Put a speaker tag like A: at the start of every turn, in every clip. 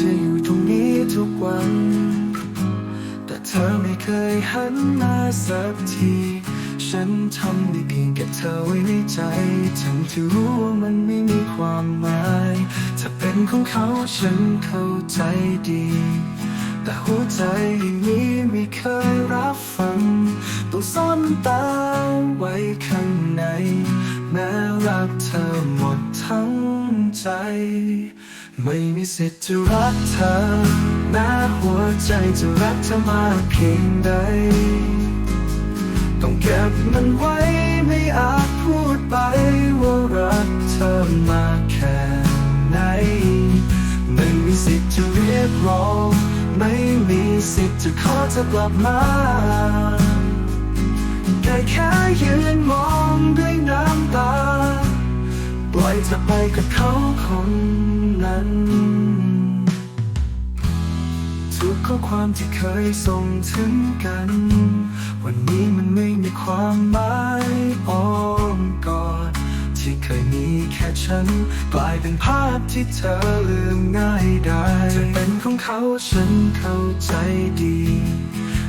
A: เธออยู่ตรงนี้ทุกวัน แต่เธอไม่เคยหันมาสักที ฉันทำได้เพียงเก็บเธอไว้ในใจทั้งที่รู้ว่ามันไม่มีความหมาย ถ้าเป็นของเขาฉันเข้าใจดี แต่หัวใจย่างนี้ไม่เคยรับฟังต้องซ่อนตาไว้ข้างในแม้รักเธอหมด ทั้งใจ ไม่มีสิทธิ์จะรักเธอแม้หัวใจจะรักเธอมากเพียงใด ต้องเก็บมันไว้ไม่อาจพูดไปว่ารักเธอมากแค่ไหน ไม่มีสิทธิ์จะเรียกร้องไม่มีสิทธิ์จะขอเธอกลับมาได้แค่ยืนมองด้วยน้ำตา ล่อยเธอไปกับเขาคนนั้น ทุกข้อความที่เคยส่งถึงกัน วันนี้มันไม่มีความหมายอ้อมกอด ที่เคยมีแค่ฉัน กลายเป็นภาพที่เธอลืมง่ายได้จะเป็นของเขาฉันเข้าใจดี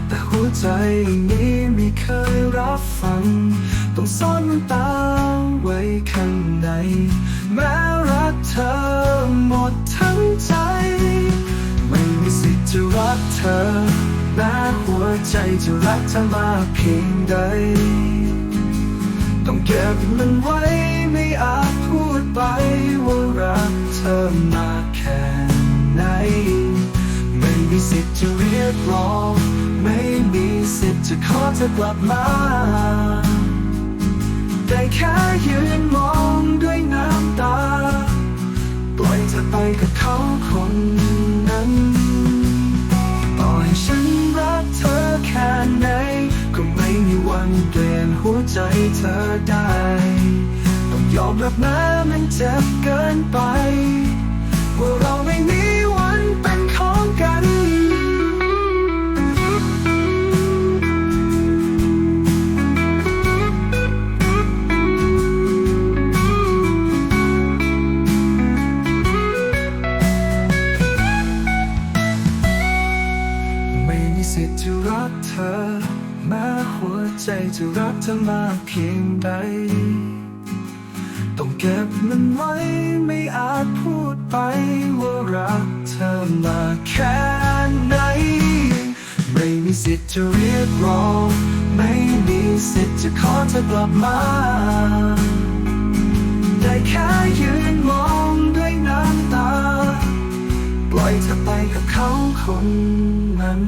A: แต่หัวใจนี้ไม่เคยรับฟัง ต้องซ่อนตาไว้ข้างใน แม้รักเธอหมดทั้งใจ ไม่มีสิทธิ์จะรักเธอแม้หัวใจจะรักเธอมากเพียงใด ต้องเก็บมันไว้ไม่อาจพูดไปว่ารักเธอมากแค่ไหน ไม่มีสิทธิ์จะเรียกร้องไม่มีสิทธิ์จะขอเธอกลับมา ได้แค่ยืนมองด้วยน้ำตา ปล่อยเธอไปกับเขาคนนั้น ต่อให้ฉันรักเธอแค่ไหน ก็ไม่มีวันเปลี่ยนหัวใจเธอได้ ต้องยอมรับแม้มันเจ็บเกินไป ว่าเราไม่มี สิทธิ์จะรักเธอ แม้หัวใจจะรักเธอมากเพียงใด ต้องเก็บมันไว้ ไม่อาจพูดไปว่ารักเธอมากแค่ไหน ไม่มีสิทธิ์จะเรียกร้อง ไม่มีสิทธิ์จะขอเธอกลับมา ขาคนนั้น